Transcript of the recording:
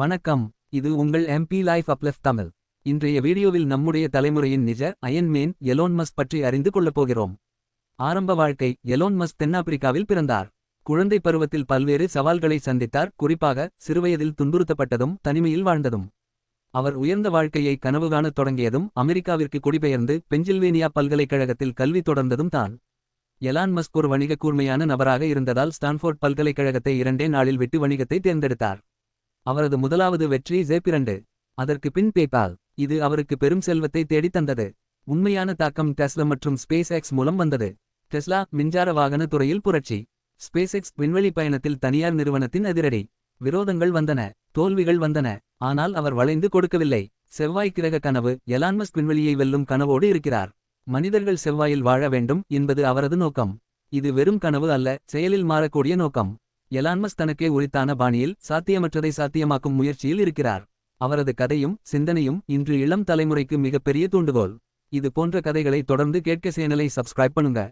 வணக்கம். இது உங்கள் எம்பி லைஃப் அப்லெஃப் தமிழ். இன்றைய வீடியோவில் நம்முடைய தலைமுறையின் நிஜ அயன்மேன் எலோன்மஸ் பற்றி அறிந்து கொள்ளப் போகிறோம். ஆரம்ப வாழ்க்கை எலோன்மஸ் தென்னாப்பிரிக்காவில் பிறந்தார். குழந்தை பருவத்தில் பல்வேறு சவால்களை சந்தித்தார் குறிப்பாக சிறுவயதில் துன்புறுத்தப்பட்டதும் தனிமையில் வாழ்ந்ததும். அவர் உயர்ந்த வாழ்க்கையை கனவு காணத் தொடங்கியதும் அமெரிக்காவிற்கு குடிபெயர்ந்து பென்சில்வேனியா பல்கலைக்கழகத்தில் கல்வி தொடர்ந்ததும் தான். எலான் மஸ்க் ஒரு வணிக கூர்மையான நபராக இருந்ததால் ஸ்டான்ஃபோர்ட் பல்கலைக்கழகத்தை இரண்டே நாளில் விட்டு வணிகத்தை தேர்ந்தெடுத்தார். அவரது முதலாவது வெற்றி ஜேப்பிரண்டு அதற்கு பின் பேபால் இது அவருக்கு பெரும் செல்வத்தை தேடித் தந்தது. உண்மையான தாக்கம் டெஸ்லா மற்றும் ஸ்பேஸ் எக்ஸ் மூலம் வந்தது. டெஸ்லா மின்சார வாகன துறையில் புரட்சி. ஸ்பேஸ் எக்ஸ் விண்வெளி பயணத்தில் தனியார் நிறுவனத்தின் அதிரடி. விரோதங்கள் வந்தன தோல்விகள் வந்தன ஆனால் அவர் வளைந்து கொடுக்கவில்லை. செவ்வாய் கிரக கனவு எலான்மஸ் விண்வெளியை வெல்லும் கனவோடு இருக்கிறார். மனிதர்கள் செவ்வாயில் வாழ வேண்டும் என்பது அவரது நோக்கம். இது வெறும் கனவு அல்ல செயலில் மாறக்கூடிய நோக்கம். எலான்மஸ் தனக்கே உரித்தான பாணியில் சாத்தியமற்றதை சாத்தியமாக்கும் முயற்சியில் இருக்கிறார். அவரது கதையும் சிந்தனையும் இன்று இளம் தலைமுறைக்கு மிகப்பெரிய தூண்டுகோல். இது போன்ற கதைகளை தொடர்ந்து கேட்க சேனலை சப்ஸ்கிரைப் பண்ணுங்க.